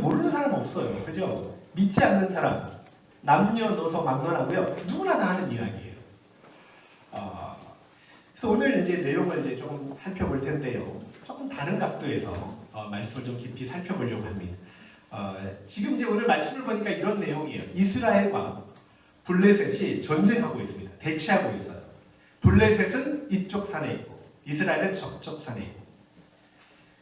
모르는 사람 없어요. 그죠? 믿지 않는 사람, 남녀노소 막론하고요. 누구나 다 하는 이야기예요. 어, 그래서 오늘 이제 내용을 이제 조금 살펴볼 텐데요. 조금 다른 각도에서 어, 말씀을 좀 깊이 살펴보려고 합니다. 어, 지금 이제 오늘 말씀을 보니까 이런 내용이에요. 이스라엘과 블레셋이 전쟁하고 있습니다. 대치하고 있어요. 블레셋은 이쪽 산에 있고 이스라엘은 저쪽 산에 있고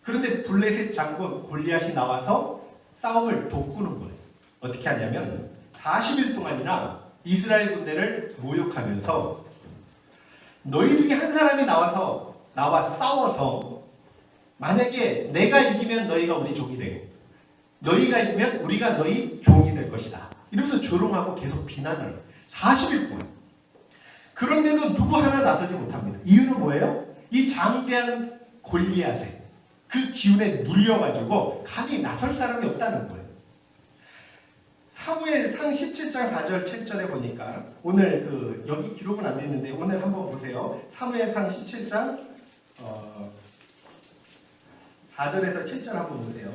그런데 블레셋 장군 골리앗이 나와서 싸움을 돕구는 거예요. 어떻게 하냐면 40일 동안이나 이스라엘 군대를 모욕하면서 너희 중에 한 사람이 나와서 나와 싸워서 만약에 내가 이기면 너희가 우리 종이 되고 너희가 이기면 우리가 너희 종이 될 것이다. 이러면서 조롱하고 계속 비난을 해요. 40일 동안. 그런데도 누구 하나 나서지 못합니다. 이유는 뭐예요? 이 장대한 골리앗에 그 기운에 눌려가지고 감히 나설 사람이 없다는 거예요. 사무엘 상 17장 4절 7절에 보니까 오늘 그 여기 기록은 안 됐는데 오늘 한번 보세요. 사무엘 상 17장 어, 4절에서 7절 한번 보세요.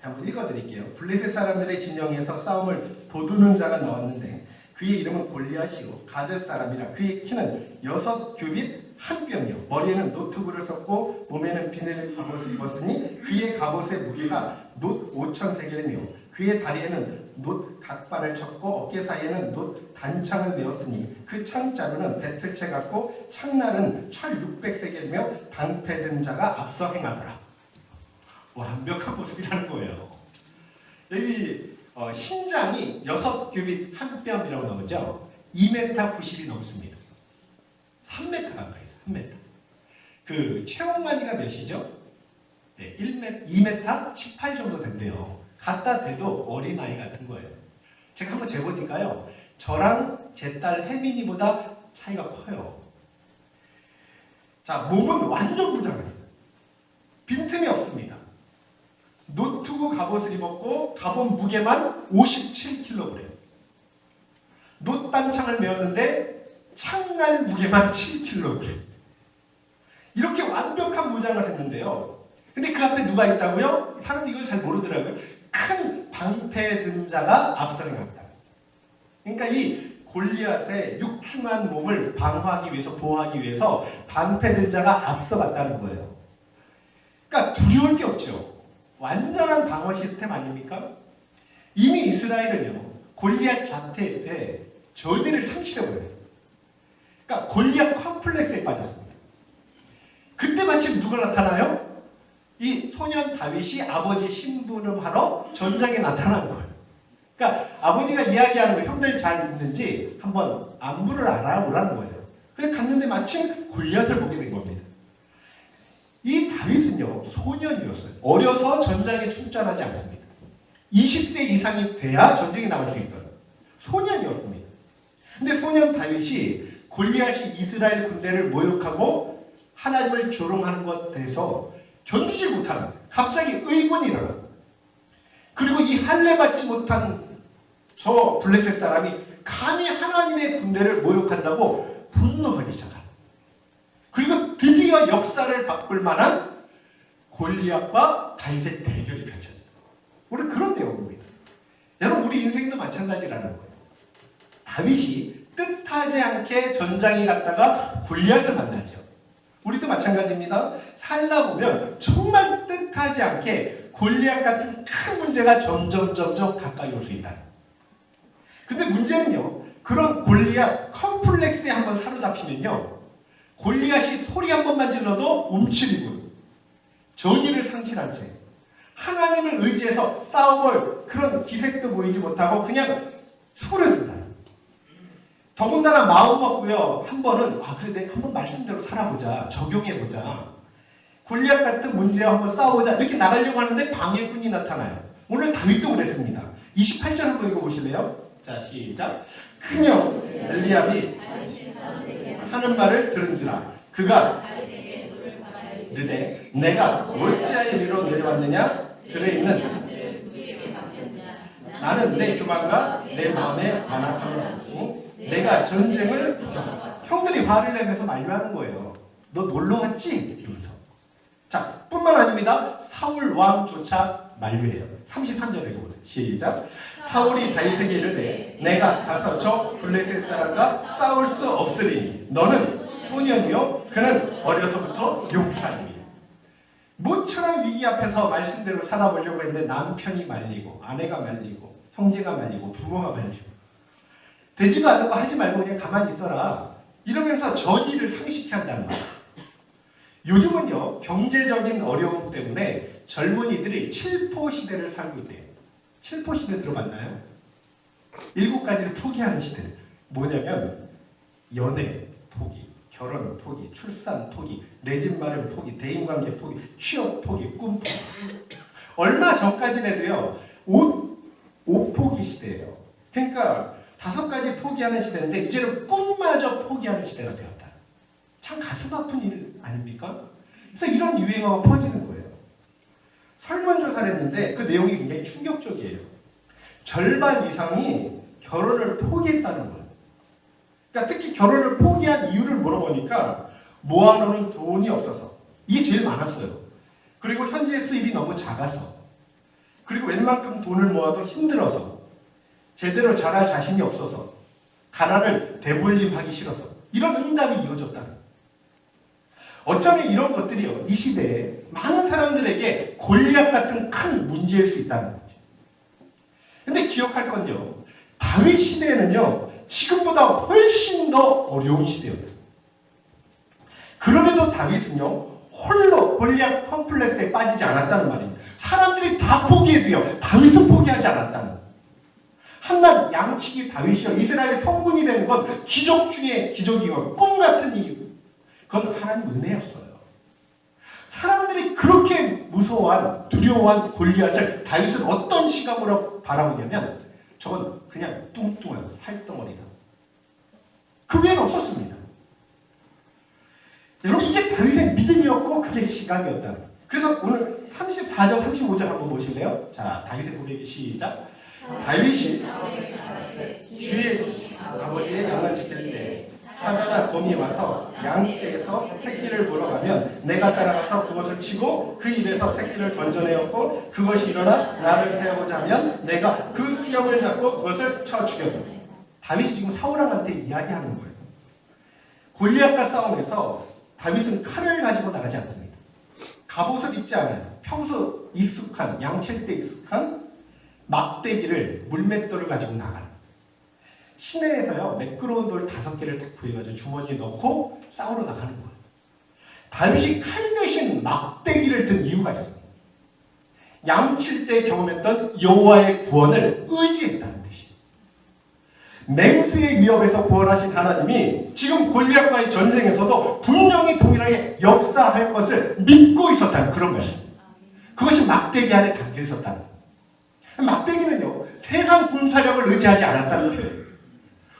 한번 읽어드릴게요. 블레셋 사람들의 진영에서 싸움을 도두는 자가 나왔는데 그의 이름은 골리앗이요 가드 사람이라 그의 키는 여섯 규빗 한 뼘이요. 머리에는 노트구를 썼고 몸에는 비늘 갑옷을 입었으니 그의 갑옷의 무게가 놋 5천 세겔이며 그의 다리에는 놋 각발을 쳤고 어깨 사이에는 놋 단창을 메었으니 그 창자루는 배틀채 같고 창날은 철 600세겔이며 방패든 자가 앞서 행하더라. 완벽한 모습이라는 거예요. 여기 어, 흰장이 6규빗 한 뼘이라고 나오죠. 2m 90이 넘습니다. 3m 가까이 3m. 그 최홍만이가 몇이죠? 네, 1m, 2m 18 정도 된대요. 갖다 대도 어린아이 같은 거예요. 제가 한번 재보니까요. 저랑 제 딸 혜민이보다 차이가 커요. 자, 몸은 완전 무장했어요. 빈틈이 없습니다. 노트북 갑옷을 입었고 갑옷 무게만 57kg. 노단창을 메었는데 창날 무게만 7kg. 이렇게 완벽한 무장을 했는데요. 근데 그 앞에 누가 있다고요? 사람들이 이걸 잘 모르더라고요. 큰 방패 든 자가 앞서는 갑니다. 그러니까 이 골리앗의 육중한 몸을 방어하기 위해서 보호하기 위해서 방패 든 자가 앞서갔다는 거예요. 그러니까 두려울 게 없죠. 완전한 방어 시스템 아닙니까? 이미 이스라엘은요 골리앗 자태 에 저들을 상실해 버렸어요. 그러니까 골리앗 컴플렉스에 빠졌습니다. 그때 마침 누가 나타나요? 이 소년 다윗이 아버지 심부름하러 전장에 나타난 거예요. 그러니까 아버지가 이야기하는 거 형들 잘 있는지 한번 안부를 알아보라는 거예요. 그래서 갔는데 마침 골리앗을 보게 된 겁니다. 이 다윗은요 소년이었어요. 어려서 전장에 출전하지 않습니다. 20세 이상이 돼야 전쟁에 나갈 수 있어요. 소년이었습니다. 근데 소년 다윗이 골리앗이 이스라엘 군대를 모욕하고 하나님을 조롱하는 것에 대해서 견디지 못하는 갑자기 의문이 일어나. 그리고 이 할례 받지 못한 저 블레셋 사람이 감히 하나님의 군대를 모욕한다고 분노하기 시작합니다. 그리고 드디어 역사를 바꿀 만한 골리앗과 다윗의 대결이 펼쳐집니다. 우리 그런 내용입니다. 여러분 우리 인생도 마찬가지라는 거예요. 다윗이 뜻하지 않게 전장에 갔다가 골리앗을 만나죠. 우리도 마찬가지입니다. 살다 보면 정말 뜻하지 않게 골리앗 같은 큰 문제가 점점 점점 가까이 올 수 있다. 근데 문제는요. 그런 골리앗 컴플렉스에 한번 사로잡히면요. 골리앗이 소리 한 번만 질러도 움츠리고 전의를 상실한 채 하나님을 의지해서 싸움을 그런 기색도 보이지 못하고 그냥 소리든다. 더군다나 마음 먹고요. 한 번은 아 그래 내가 한번 말씀대로 살아보자. 적용해 보자. 골리앗 같은 문제와 한번 싸우자. 이렇게 나가려고 하는데 방해꾼이 나타나요. 오늘 다윗도 그랬습니다. 28절 한번 읽어보실래요? 자 시작. 큰형 엘리압이 하는 말을 들은지라 그가 이르되 내가 어찌하여 이리로 내려왔느냐 들에 있는 나는 내 교만과 내 마음의 안악함을 내가 전쟁을 형들이 화를 내면서 만류하는 거예요. 너 놀러 왔지? 이러면서 자, 뿐만 아닙니다. 사울 왕조차 만류해요. 33절에 보세요. 시작. 사울이 다윗에게 이르되 내가 가서 저 블레셋 사람과 싸울 수 없으리니 너는 소년이요 그는 어려서부터 용사입니다. 모처럼 위기 앞에서 말씀대로 살아보려고 했는데 남편이 말리고 아내가 말리고 형제가 말리고 부모가 말리고 되지도 않는 거 하지 말고 그냥 가만히 있어라 이러면서 전의를 상실케 한다는 거예요. 요즘은요 경제적인 어려움 때문에 젊은이들이 칠포 시대를 살고 있대요. 칠포 시대 들어봤나요? 일곱 가지를 포기하는 시대. 뭐냐면 연애 포기, 결혼 포기, 출산 포기, 내 집 마련 포기, 대인관계 포기, 취업 포기, 꿈 포기. 얼마 전까지는 해도요 옷, 옷 포기 시대예요. 그러니까 다섯 가지 포기하는 시대인데 이제는 꿈마저 포기하는 시대가 되었다. 참 가슴 아픈 일 아닙니까? 그래서 이런 유행어가 퍼지는 거예요. 설문조사를 했는데 그 내용이 굉장히 충격적이에요. 절반 이상이 결혼을 포기했다는 거예요. 그러니까 특히 결혼을 포기한 이유를 물어보니까 모아놓은 돈이 없어서 이게 제일 많았어요. 그리고 현재 수입이 너무 작아서 그리고 웬만큼 돈을 모아도 힘들어서 제대로 잘할 자신이 없어서 가난을 대물림하기 싫어서 이런 응답이 이어졌다는 거예요. 어쩌면 이런 것들이요 이 시대에 많은 사람들에게 골리앗 같은 큰 문제일 수 있다는 거죠. 근데 기억할 건요 다윗 시대에는요 지금보다 훨씬 더 어려운 시대였어요. 그럼에도 다윗은요 홀로 골리앗 컴플렉스에 빠지지 않았다는 말입니다. 사람들이 다 포기해도요 다윗은 포기하지 않았다는 거예요. 한낱 양치기 다윗이요 이스라엘 성군이 되는 건 기적 중에 기적이고 꿈 같은 이유. 그건 하나님 은혜였어요. 사람들이 그렇게 무서워한 두려워한 골리앗을 다윗은 어떤 시각으로 바라보냐면 저건 그냥 뚱뚱한 살덩어리다. 그 외에는 없었습니다. 여러분 이게 다윗의 믿음이었고 그게 시각이었다. 그래서 오늘 34절 35절 한번 보실래요? 자 다윗의 고백이 시작. 다윗이 주의 아버지의 양을 때 사자나 곰이 와서 양떼에서 새끼를 물어가면 내가 따라가서 그것을 치고 그 입에서 새끼를 건져내었고 그것이 일어나 나를 해오자 하면 내가 그 수염을 잡고 그것을 쳐 죽였다. 다윗이 지금 사울왕한테 이야기하는 거예요. 골리앗과 싸움에서 다윗은 칼을 가지고 나가지 않습니다. 갑옷을 입지 않아요. 평소 익숙한 양칠 때 익숙한 막대기를 물맷돌을 가지고 나가는 시내에서요 매끄러운 돌 다섯 개를 딱 구해가지고 주머니에 넣고 싸우러 나가는 거예요. 다윗이 칼 대신 막대기를 든 이유가 있습니다. 양칠 때 경험했던 여호와의 구원을 의지했다는 뜻이에요. 맹수의 위협에서 구원하신 하나님이 지금 골리앗과의 전쟁에서도 분명히 동일하게 역사할 것을 믿고 있었다는 그런 말씀. 그것이 막대기 안에 담겨 있었다는. 막대기는요 세상 군사력을 의지하지 않았다는 거예요.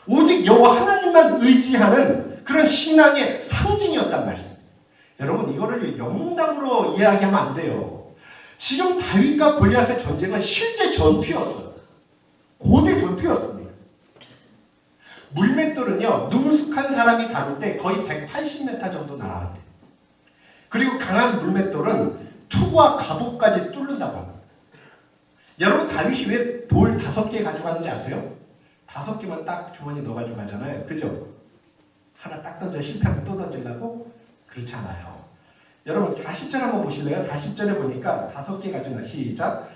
오직 여호와 하나님만 의지하는 그런 신앙의 상징이었단 말씀. 여러분 이거를 영웅담으로 이야기하면 안 돼요. 지금 다윗과 골리앗의 전쟁은 실제 전투였어요. 고대 전투였습니다. 물맷돌은요 능숙한 사람이 다룰 때 거의 180m 정도 날아간대. 그리고 강한 물맷돌은 투구와 갑옷까지 뚫는다고 합니다. 여러분 다윗이 왜 돌 다섯 개 가져갔는지 아세요? 다섯 개만 딱 주머니에 넣어가지고 가잖아요. 그죠? 하나 딱 던져 실패하면 또 던지려고? 그렇지 않아요. 여러분 40절 한번 보실래요? 40절에 보니까 다섯 개나 시작.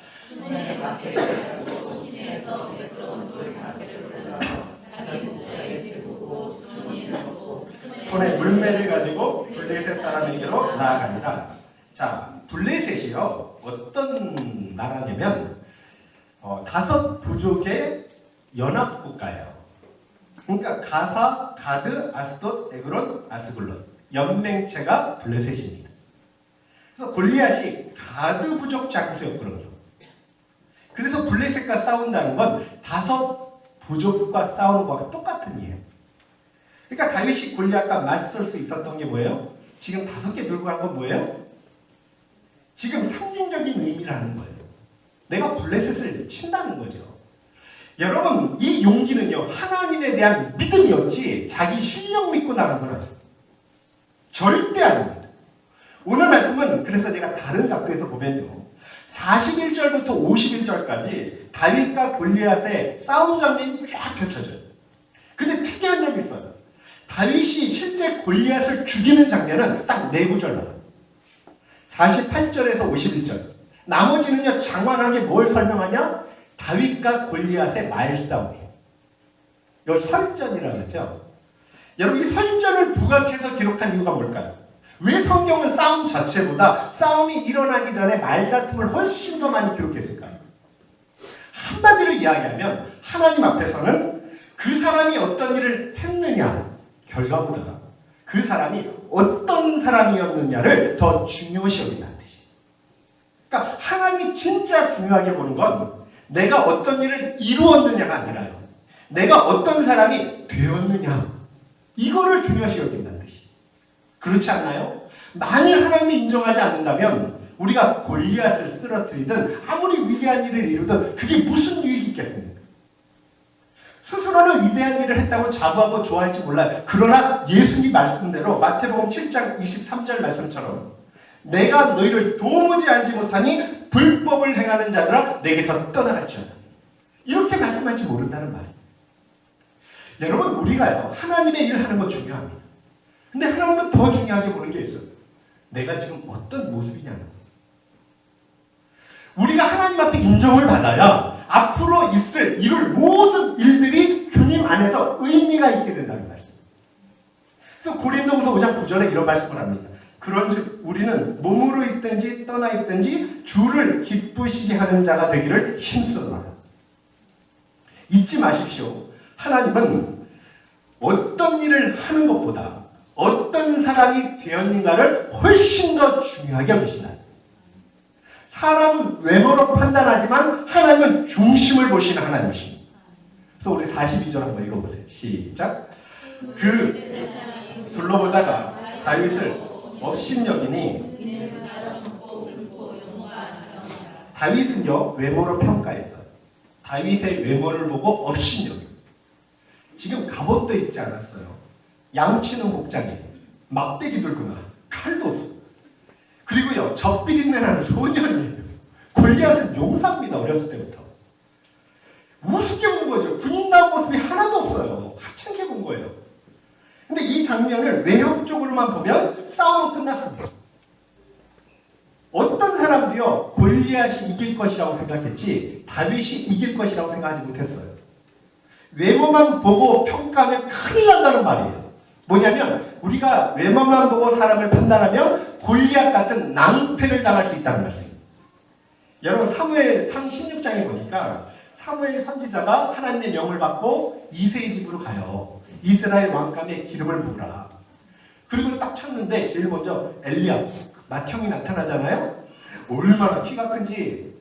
손에 물매를 가지고 블레셋 사람에게로 나아가니라. 자, 블레셋이요 어떤 나라냐면 어, 다섯 부족의 연합 국가예요. 그러니까 가사, 가드, 아스돗, 에그론, 아스글론 연맹체가 블레셋입니다. 그래서 골리앗이 가드 부족 장수였거든요. 그래서 블레셋과 싸운다는 건 다섯 부족과 싸우는 것과 똑같은 일이에요. 그러니까 다윗이 골리앗과 맞설 수 있었던 게 뭐예요? 지금 다섯 개 들고 간 건 뭐예요? 지금 상징적인 의미라는 거예요. 내가 블레셋을 친다는 거죠. 여러분 이 용기는요 하나님에 대한 믿음이었지 자기 실력 믿고 나간 건 아니에요. 절대 아닙니다. 오늘 말씀은 그래서 제가 다른 각도에서 보면요. 41절부터 51절까지 다윗과 골리앗의 싸움 장면이 쫙 펼쳐져요. 근데 특이한 점이 있어요. 다윗이 실제 골리앗을 죽이는 장면은 딱 네 구절 나와요. 48절에서 51절. 나머지는요, 장관하게 뭘 설명하냐? 다윗과 골리앗의 말싸움이에요. 요 설전이라고 했죠. 여러분, 이 설전을 부각해서 기록한 이유가 뭘까요? 왜 성경은 싸움 자체보다 싸움이 일어나기 전에 말다툼을 훨씬 더 많이 기록했을까요? 한마디로 이야기하면 하나님 앞에서는 그 사람이 어떤 일을 했느냐 결과보다 그 사람이 어떤 사람이었느냐를 더 중요시 여긴다는 뜻이에요. 그러니까 하나님이 진짜 중요하게 보는 건 내가 어떤 일을 이루었느냐가 아니라요. 내가 어떤 사람이 되었느냐 이거를 중요시 여긴다는 뜻이에요. 그렇지 않나요? 만일 하나님이 인정하지 않는다면 우리가 골리앗을 쓰러뜨리든 아무리 위대한 일을 이루든 그게 무슨 유익이 있겠습니까? 스스로는 위대한 일을 했다고 자부하고 좋아할지 몰라요. 그러나 예수님 말씀대로 마태복음 7장 23절 말씀처럼 내가 너희를 도무지 알지 못하니 불법을 행하는 자들아 내게서 떠나갈지어다. 이렇게 말씀할지 모른다는 말이에요. 여러분 우리가요 하나님의 일을 하는 건 중요합니다. 근데 하나님은 더 중요하게 보는 게 있어요. 내가 지금 어떤 모습이냐는. 우리가 하나님 앞에 인정을 받아야 앞으로 있을 이룰 모든 일들이 주님 안에서 의미가 있게 된다는 말씀. 그래서 고린도후서 5장 9절에 이런 말씀을 합니다. 그런즉 우리는 몸으로 있든지 떠나 있든지 주를 기쁘시게 하는 자가 되기를 힘쓰노라. 잊지 마십시오. 하나님은 어떤 일을 하는 것보다 어떤 사람이 되었는가를 훨씬 더 중요하게 여기신다. 사람은 외모로 판단하지만 하나님은 중심을 보시는 하나님이십니다. 그래서 우리 42절 한번 읽어보세요. 시작. 그 둘러보다가 다윗을 업신여기니 다윗은요 외모로 평가했어요. 다윗의 외모를 보고 업신여기. 지금 갑옷도 입지 않았어요. 양치는 복장이 막대기 들거나 칼도 없어. 그리고요 젖비린내 나는 소년이에요. 골리앗은 용사입니다 어렸을 때부터. 우습게 본 거죠. 군인다운 모습이 하나도 없어요. 하찮게 본 거예요. 근데 이 장면을 외형적으로만 보면 싸움은 끝났습니다. 어떤 사람도요 골리앗이 이길 것이라고 생각했지 다윗이 이길 것이라고 생각하지 못했어요. 외모만 보고 평가하면 큰일 난다는 말이에요. 뭐냐면 우리가 외모만 보고 사람을 판단하면 골리앗 같은 낭패를 당할 수 있다는 말씀입니다. 여러분 사무엘 상 16장에 보니까 사무엘 선지자가 하나님의 명을 받고 이세의 집으로 가요. 이스라엘 왕감의 기름을 부으라. 그리고 딱 찾는데 제일 먼저 엘리야 맏형이 나타나잖아요. 얼마나 키가 큰지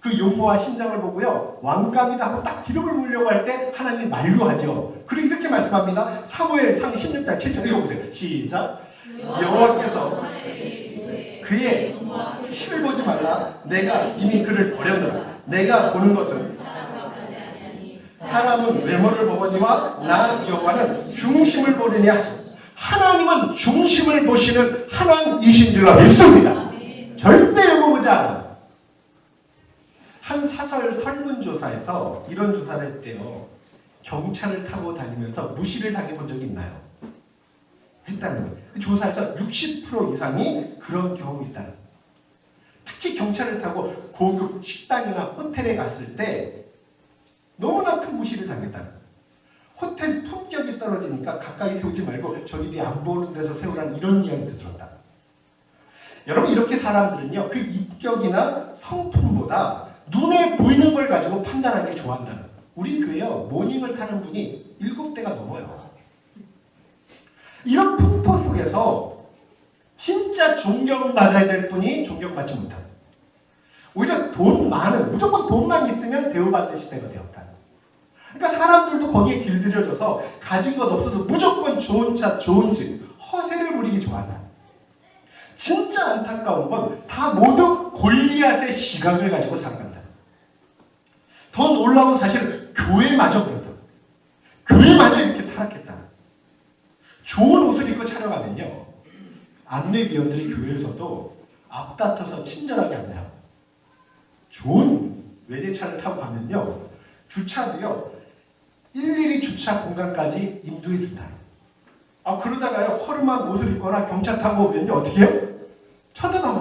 그 용모와 신장을 보고요 왕감이다 하고 딱 기름을 부으려고 할 때 하나님이 만류하죠. 그리고 이렇게 말씀합니다. 사무엘 상 16장 7절 읽어보세요. 시작. 여호와께서 그의 힘을 보지 말라. 내가 이미 그를 버렸노라. 내가 보는 것은 사람은 외모를 보거니와 나 여호와는 중심을 보느냐. 하나님은 중심을 보시는 하나님이신 줄로 믿습니다. 절대 외모 보지 않아요. 한 사설 설문조사에서 이런 조사를 했대요. 경찰을 타고 다니면서 무시를 당해본 적이 있나요? 했다는 거예요. 그 조사에서 60% 이상이 그런 경험이 있다는 거예요. 특히 경찰을 타고 고급 식당이나 호텔에 갔을 때 너무나 큰 무시를 거예요. 호텔 품격이 떨어지니까 가까이 세우지 말고 뒤에 안 보는 데서 세우라는 이런 이야기도 들었다. 여러분 이렇게 사람들은요 그 인격이나 성품보다 눈에 보이는 걸 가지고 좋아한다는 거예요. 우리 교회요 모닝을 타는 분이 일곱 대가 넘어요. 이런 풍토 속에서 진짜 존경받아야 될 분이 존경받지 못하는 오히려 돈 많은 무조건 돈만 있으면 대우받는 시대가 되었다. 그러니까 사람들도 거기에 길들여져서 가진 것 없어도 무조건 좋은 차, 좋은 집, 허세를 부리기 좋아한다. 진짜 안타까운 건 다 모두 골리앗의 시각을 가지고 살아간다. 더 놀라운 사실은 교회마저 그렇다. 교회마저 이렇게 타락했다. 좋은 옷을 입고 촬영하면요. 안내 위원들이 교회에서도 앞다퉈서 친절하게 안내하고 좋은 외제차를 타고 가면요 주차도요 일일이 주차 공간까지 인도해 준다. 아 그러다가요 허름한 옷을 입거나 경차 타고 오면요 어떻게 해요? 쳐다도 안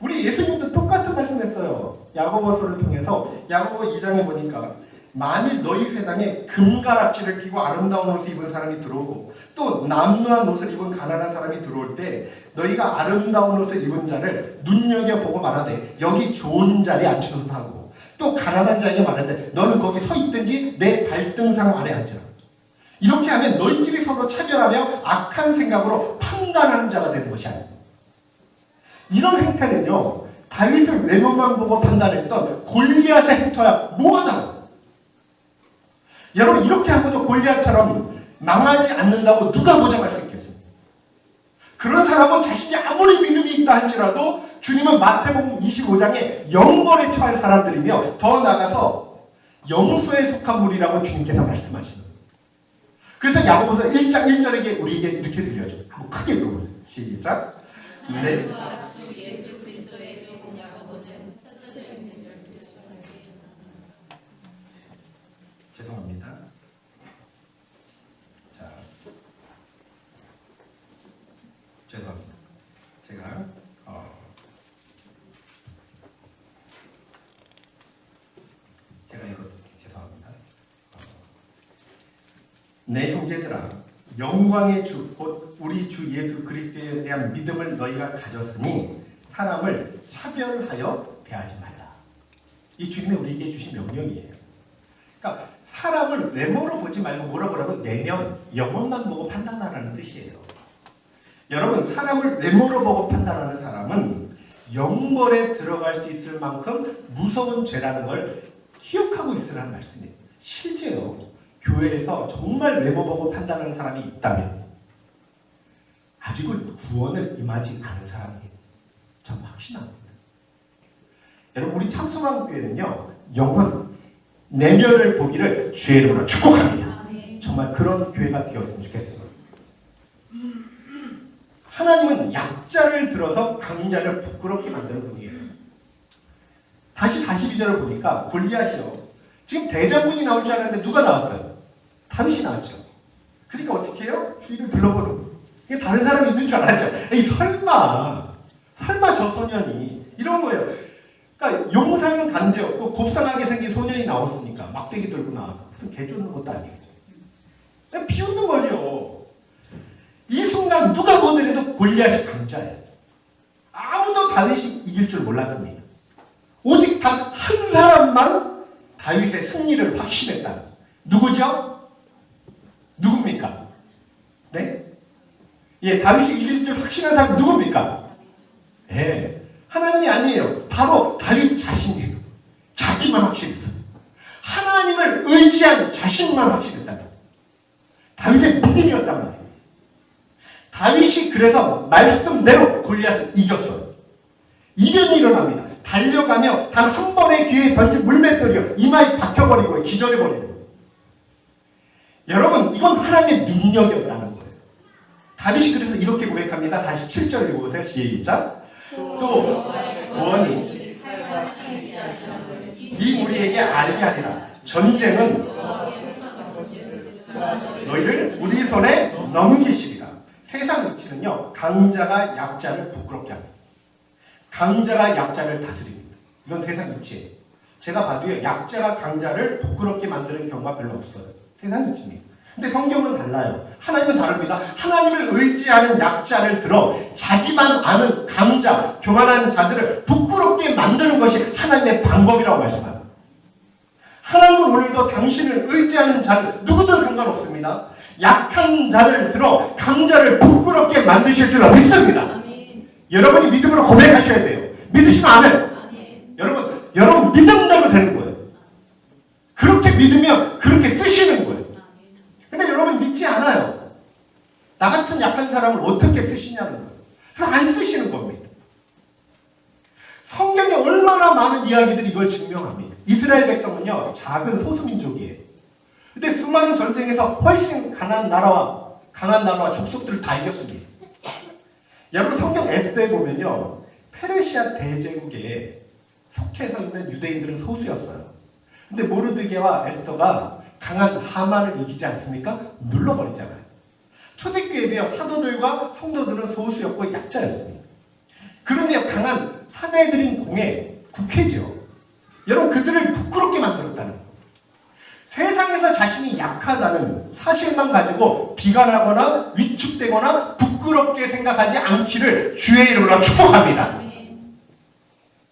우리 예수님도 똑같은 말씀했어요. 야고보서를 통해서 야고보 2장에 보니까 만일 너희 회당에 금가락지를 끼고 아름다운 옷을 입은 사람이 들어오고 또 남루한 옷을 입은 가난한 사람이 들어올 때 너희가 아름다운 옷을 입은 자를 눈여겨보고 말하되 여기 좋은 자리에 앉혀서 하고 또 가난한 자에게 말하되 너는 거기 서 있든지 내 발등상 아래 앉으라. 이렇게 하면 너희끼리 서로 차별하며 악한 생각으로 판단하는 자가 되는 것이 아니야 이런 행태는요 다윗을 외모만 보고 판단했던 골리앗의 행태와 무하다고 여러분 이렇게 하고도 골리앗처럼 망하지 않는다고 누가 보장할 수 있겠습니까? 그런 사람은 자신이 아무리 믿음이 있다 할지라도 주님은 마태복음 25장에 영벌에 처할 사람들이며 더 나아가서 영수에 속한 무리라고 주님께서 말씀하시는 거예요. 그래서 야고보서 1장 1절에게 우리에게 이렇게 들려줘. 한번 크게 읽어보세요. 시작. 네. 하나님과 주 예수 그리스도의 조금 야고보는 첫째 있는 열두 죄송합니다. 자, 죄송합니다. 제가 어, 제가 이거 죄송합니다. 어, 내 형제들아, 영광의 주, 곧 우리 주 예수 그리스도에 대한 믿음을 너희가 가졌으니 사람을 차별하여 대하지 말라. 이 주님이 우리에게 주신 명령이에요. 그러니까 사람을 외모로 보지 말고 뭐라 그러면 내면 영혼만 보고 판단하라는 뜻이에요. 여러분 사람을 외모로 보고 판단하는 사람은 영벌에 들어갈 수 있을 만큼 무서운 죄라는 걸 기억하고 있으라는 말씀이에요. 실제요 교회에서 정말 외모 보고 판단하는 사람이 있다면 아직은 구원을 임하지 않은 사람이에요. 전 확신합니다. 여러분 우리 참소만 교회는요 영혼 내면을 보기를 주의로 축복합니다. 아멘. 정말 그런 교회가 되었으면 좋겠어요. 하나님은 약자를 들어서 강자를 부끄럽게 만드는 분이에요. 다시 42절을 보니까 골리앗이요. 지금 대장군이 나올 줄 알았는데 누가 나왔어요? 다윗이 나왔죠. 그러니까 어떻게 해요? 주위를 둘러보는. 이게 다른 사람이 있는 줄 알았죠. 에이 설마, 설마 저 소년이 이런 거예요. 그러니까 용사는 간대없고 곱상하게 생긴 소년이 나왔으니까 막대기 들고 나와서 무슨 개 쫓는 것도 아니고 그냥 비웃는 거죠. 이 순간 누가 보더라도 골리앗이 강자예요. 아무도 다윗이 이길 줄 몰랐습니다. 오직 단 한 사람만 다윗의 승리를 확신했다. 누구죠? 누굽니까? 네? 예, 다윗이 이길 줄 확신한 사람 누굽니까? 예, 하나님이 아니에요. 바로 다윗 자신이에요. 자기만 확신했어. 하나님을 의지한 자신만 확신했다. 다윗의 믿음이었단 말이에요. 다윗이 그래서 말씀대로 골리앗을 이겼어요. 이변이 일어납니다. 달려가며 단 한 번의 기회에 던진 물맷돌이요. 이마에 박혀버리고 기절해버리고. 여러분 이건 하나님의 능력이었다는 거예요. 다윗이 그래서 이렇게 고백합니다. 47절 읽어보세요. 시작. 또 구원이 네 우리에게 알게 하리라. 전쟁은 너희를 우리 손에 넘기시리라. 세상 이치는요 강자가 약자를 부끄럽게 합니다. 강자가 약자를 다스립니다. 이건 세상 이치예요. 제가 봐도요 약자가 강자를 부끄럽게 만드는 경우가 별로 없어요. 세상 이치입니다. 근데 성경은 달라요. 하나님은 다릅니다. 하나님을 의지하는 약자를 들어 자기만 아는 강자, 교만한 자들을 부끄럽게 만드는 것이 하나님의 방법이라고 말씀합니다. 하나님은 오늘도 당신을 의지하는 자들 누구든 상관없습니다. 약한 자를 들어 강자를 부끄럽게 만드실 줄 믿습니다. 아멘. 여러분이 믿음으로 고백하셔야 돼요. 믿으시면 아멘. 아멘. 여러분, 여러분 믿음대로 되는 거예요. 그렇게 믿으면 그렇게 쓰시는 거예요. 믿지 않아요. 나 같은 약한 사람을 어떻게 쓰시냐는 거예요. 그래서 안 쓰시는 겁니다. 성경에 얼마나 많은 이야기들이 이걸 증명합니다. 이스라엘 백성은요, 작은 소수민족이에요. 근데 수많은 전쟁에서 훨씬 강한 나라와, 강한 나라와 족속들을 다 이겼습니다. 여러분 성경 에스더에 보면요. 페르시아 대제국에 속해서 있는 유대인들은 소수였어요. 근데 모르드게와 에스더가 강한 하만을 이기지 않습니까? 눌러버리잖아요. 초대교회의 사도들과 성도들은 소수였고 약자였습니다. 그런데 강한 사내들인 공의 국회죠. 여러분 그들을 부끄럽게 만들었다는 거. 세상에서 자신이 약하다는 사실만 가지고 비관하거나 위축되거나 부끄럽게 생각하지 않기를 주의 이름으로 축복합니다.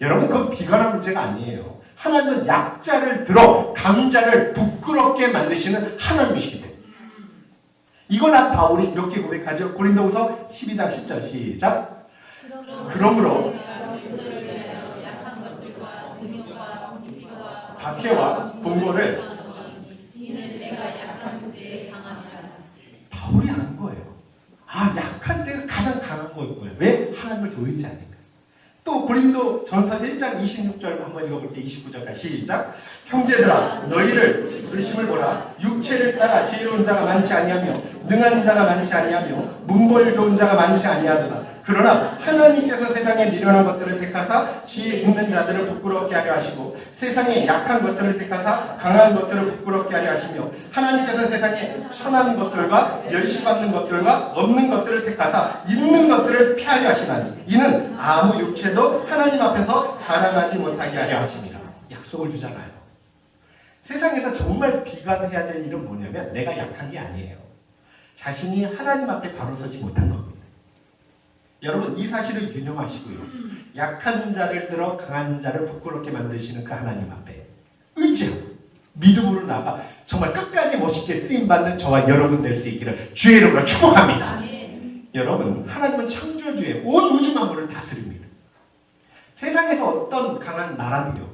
여러분 그건 비관한 문제가 아니에요. 하나님은 약자를 들어 강자를 부끄럽게 만드시는 하나님이시기 때문에 이걸 한 바울이 이렇게 고백하죠. 고린도후서 12장 10절 시작. 그러므로 약한 박해와 약한 강함이라. 바울이 한 거예요. 아 약할 때가 가장 강한 거였고요. 왜? 하나님을 더 의지하니까. 또 고린도 전서 1장 26절 한번 읽어볼게요. 29절까지 시작. 형제들아 너희를 부르심을 보라. 육체를 따라 지혜로운 자가 많지 아니하며 능한 자가 많지 아니하며 문벌 좋은 자가 많지 아니하도다. 그러나 하나님께서 세상에 미련한 것들을 택하사 지혜 있는 자들을 부끄럽게 하려 하시고 세상에 약한 것들을 택하사 강한 것들을 부끄럽게 하려 하시며 하나님께서 세상에 천한 것들과 멸시받는 것들과 없는 것들을 택하사 있는 것들을 피하려 하시나니 이는 아무 육체도 하나님 앞에서 자랑하지 못하게 하려 하십니다. 약속을 주잖아요. 세상에서 정말 비관해야 될 일은 뭐냐면 내가 약한 게 아니에요. 자신이 하나님 앞에 바로 서지 못한 겁니다. 여러분 이 사실을 유념하시고요. 약한 자를 들어 강한 자를 부끄럽게 만드시는 그 하나님 앞에 의지하고 믿음으로 나가 정말 끝까지 멋있게 쓰임 받는 저와 여러분 될 수 있기를 주의 이름으로 축복합니다. 아멘. 여러분 하나님은 창조주의 온 우주 만물을 다스립니다. 세상에서 어떤 강한 나라도요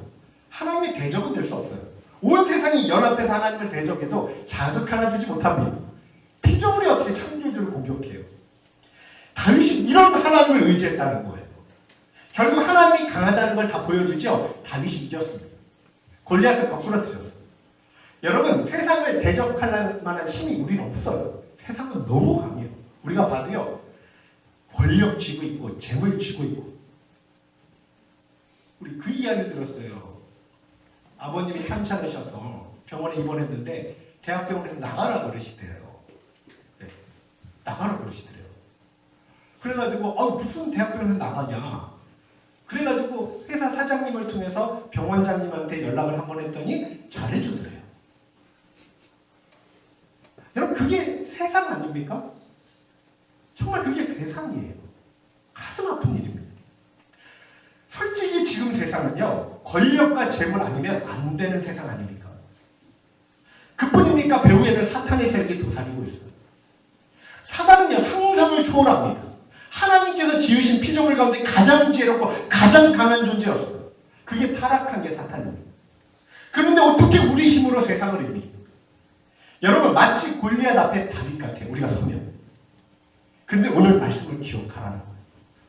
하나님의 대적은 될 수 없어요. 온 세상이 연합해서 하나님을 대적해도 자극 하나 주지 못합니다. 피조물이 어떻게 창조주를 공격해요? 다윗이 이런 하나님을 의지했다는 거예요. 결국 하나님이 강하다는 걸 다 보여주죠. 다윗이 이겼습니다. 골리앗을 거꾸로 드렸어요. 여러분 세상을 대적할 만한 힘이 우리는 없어요. 세상은 너무 강해요. 우리가 봐도요. 권력 쥐고 있고 재물 쥐고 있고 우리 그 이야기 들었어요. 아버님이 편찮으셔서 병원에 입원했는데 대학병원에서 나가라 그러시대요. 네, 나가라 그러시더래요. 그래가지고 아 무슨 대학병원에서 나가냐. 그래가지고 회사 사장님을 통해서 병원장님한테 연락을 한 번 했더니 잘해주더래요. 여러분 그게 세상 아닙니까? 정말 그게 세상이에요. 가슴 아픈 일입니다. 솔직히 지금 세상은요, 권력과 재물 아니면 안 되는 세상 아닙니까? 그뿐입니까? 배후에는 사탄의 세력이 도사리고 있어요. 사단은요, 상상을 초월합니다. 하나님께서 지으신 피조물 가운데 가장 지혜롭고 가장 강한 존재였어요. 그게 타락한 게 사탄입니다. 그런데 어떻게 우리 힘으로 세상을 이깁니까? 여러분, 마치 골리앗 앞에 다윗 같아요. 우리가 서면. 근데 오늘 말씀을 기억하라는 거예요.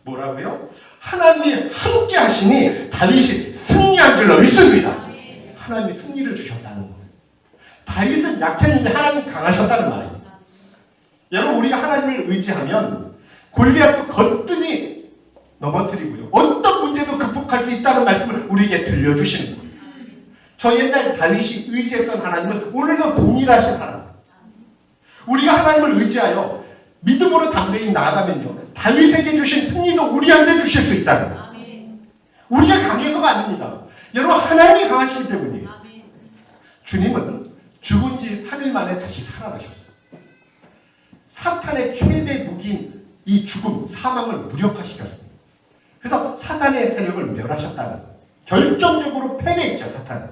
뭐라고요? 하나님이 함께 하시니 다윗이 승리한 줄로 믿습니다. 하나님이 승리를 주셨다는 거예요. 다윗은 약했는데 하나님 강하셨다는 말이에요. 여러분 우리가 하나님을 의지하면 골리앗도 거뜬히 넘어뜨리고요. 어떤 문제도 극복할 수 있다는 말씀을 우리에게 들려주시는 거예요. 저 옛날 다윗이 의지했던 하나님은 오늘도 동일하신 하나님. 우리가 하나님을 의지하여 믿음으로 담대히 나아가면요. 다윗에게 주신 승리도 우리한테 주실 수 있다는 거예요. 우리가 강해서가 아닙니다. 여러분 하나님이 강하시기 때문이에요. 주님은 죽은 지 3일 만에 다시 살아나셨어요. 사탄의 최대 무기인 이 죽음, 사망을 무력화시켰습니다. 그래서 사탄의 세력을 멸하셨다는. 결정적으로 패배했죠, 사탄은.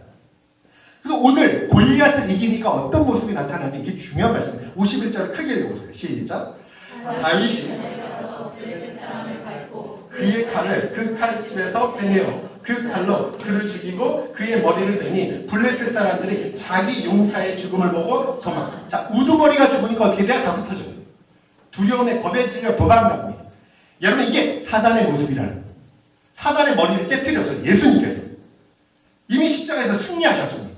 그래서 오늘 골리앗을 이기니까 어떤 모습이 나타나는지 이게 중요한 말씀이에요. 51절을 크게 읽어보세요. 시작. 다윗이 그의 칼을 그 칼집에서 빼내어 그 칼로 그를 죽이고 그의 머리를 빼니 블레셋 사람들이 자기 용사의 죽음을 보고 도망. 자 우두머리가 죽으니까 어떻게 돼요? 다 흩어져요. 두려움에 겁에 질려 도망갑니다. 여러분 이게 사단의 모습이라는 거예요. 사단의 머리를 깨뜨렸어요. 예수님께서 이미 십자가에서 승리하셨습니다.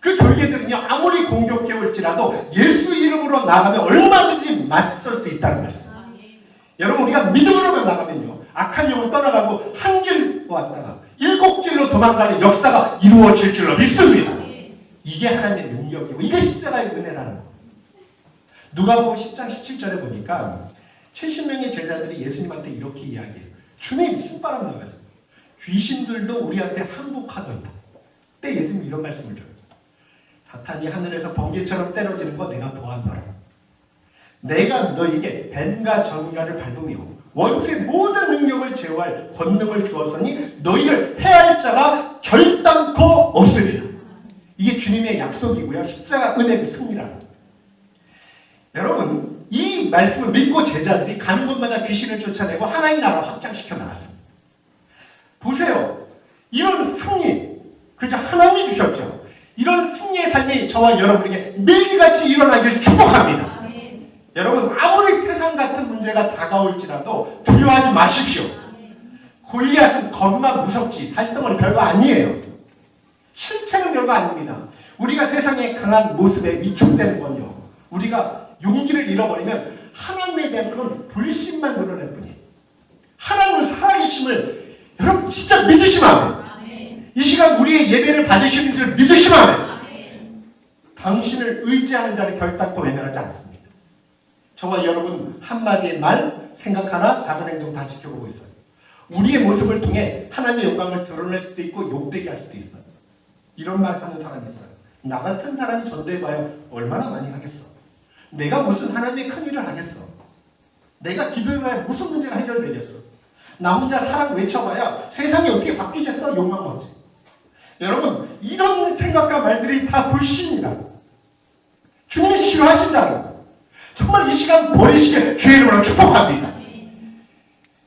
그 졸개들은요 아무리 공격해 올지라도 예수 이름으로 나가면 얼마든지 맞설 수 있다는 말씀. 아멘. 여러분 우리가 믿음으로만 나가면요 악한 영은 떠나가고 한 길 왔다가 일곱 길로 도망가는 역사가 이루어질 줄로 믿습니다. 아멘. 이게 하나님의 능력이고 이게 십자가의 은혜라는 거. 누가복음 10장 17절에 보니까 70명의 제자들이 예수님한테 이렇게 이야기해요. 주님 신바람 나가요. 귀신들도 우리한테 항복하던다. 때 예수님 이런 말씀을 줘요. 사탄이 하늘에서 번개처럼 때려지는 거 내가 보았노라. 내가 너에게 뱀과 전가를 밟으며 원수의 모든 능력을 제어할 권능을 주었으니 너희를 해할 자가 결단코 없으리라. 이게 주님의 약속이고요. 십자가 은혜의 승리라. 여러분, 이 말씀을 믿고 제자들이 가는 곳마다 귀신을 쫓아내고 하나님 나라 확장시켜 나갔습니다. 보세요. 이런 승리, 그저 하나님이 주셨죠. 이런 승리의 삶이 저와 여러분에게 매일같이 일어나길 축복합니다. 아멘. 여러분, 아무리 태산 같은 문제가 다가올지라도 두려워하지 마십시오. 골리앗은 겁만 무섭지 살덩어리 별거 아니에요. 실체는 별거 아닙니다. 우리가 세상에 강한 모습에 위축되는 건요. 우리가 용기를 잃어버리면 하나님에 대한 그런 불신만 드러낼 뿐이에요. 하나님을 살아계심을 여러분 진짜 믿으시면 안 돼요. 이 시간 우리의 예배를 받으시는 줄 믿으시면 안 돼요. 당신을 의지하는 자는 결단코 외면하지 않습니다. 저와 여러분 한마디의 말, 생각 하나, 작은 행동 다 지켜보고 있어요. 우리의 모습을 통해 하나님의 영광을 드러낼 수도 있고 욕되게 할 수도 있어요. 이런 말 하는 사람이 있어요. 나 같은 사람이 전도해봐야 얼마나 많이 하겠어. 내가 무슨 하나님의 큰 일을 하겠어. 내가 기도해봐야 무슨 문제가 해결되겠어. 나 혼자 사랑 외쳐봐야 세상이 어떻게 바뀌겠어? 욕만 먹지. 여러분 이런 생각과 말들이 다 불신이다. 주님이 싫어하신다는 거. 정말 이 시간 버리시게 주의 이름으로 축복합니다.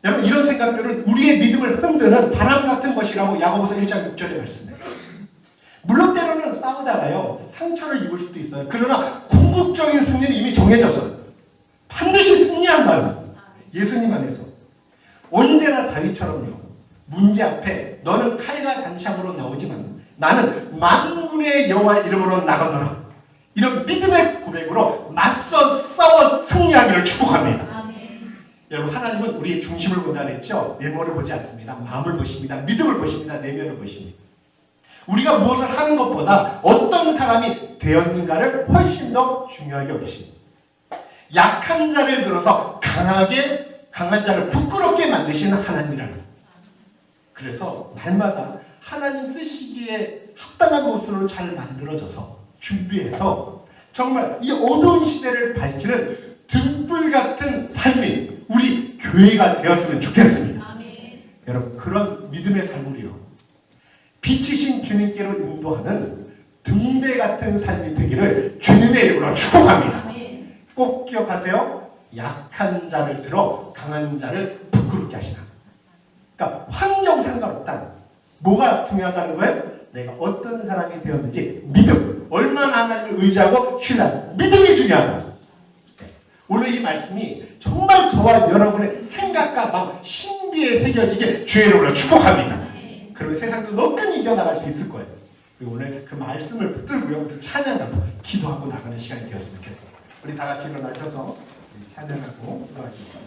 여러분 이런 생각들은 우리의 믿음을 흔드는 바람 같은 것이라고 야고보서 1장 6절에 말씀해요. 물론 때로는 싸우다가요 상처를 입을 수도 있어요. 그러나 궁극적인 승리는 이미 정해졌어요. 반드시 승리한다는 예수님 안에서 언제나 다윗처럼요 문제 앞에 너는 칼과 단창으로 나오지만 나는 만군의 여호와 이름으로 나가노라 이런 믿음의 고백으로 맞서 싸워 승리하기를 축복합니다. 여러분 하나님은 우리의 중심을 본다 그랬죠. 외모를 보지 않습니다. 마음을 보십니다. 믿음을 보십니다. 내면을 보십니다. 우리가 무엇을 하는 것보다 어떤 사람이 되었는가를 훨씬 더 중요하게 여기십니다. 약한 자를 들어서 강하게 강한 자를 부끄럽게 만드시는 하나님이라는 거예요. 그래서 날마다 하나님 쓰시기에 합당한 모습으로 잘 만들어져서 준비해서 정말 이 어두운 시대를 밝히는 등불 같은 삶이 우리 교회가 되었으면 좋겠습니다. 아멘. 여러분 그런 믿음의 삶을요 빛이신 주님께로 인도하는 등대 같은 삶이 되기를 주님의 이름으로 축복합니다. 꼭 기억하세요. 약한 자를 들어 강한 자를 부끄럽게 하시나. 그러니까 환경 상관없다. 뭐가 중요하다는 거예요? 내가 어떤 사람이 되었는지 믿음. 얼마나 하나님을 의지하고 신뢰하는 믿음이 중요하다. 네. 오늘 이 말씀이 정말 저와 여러분의 생각과 마음 신비에 새겨지게 주의 이름으로 축복합니다. 그러면 세상도 너끈히 이겨나갈 수 있을 거예요. 그리고 오늘 그 말씀을 붙들고요. 그 찬양하고 기도하고 나가는 시간이 되었으면 좋겠어요. 우리 다 같이 일어나셔서 찬양하고 기도하시죠.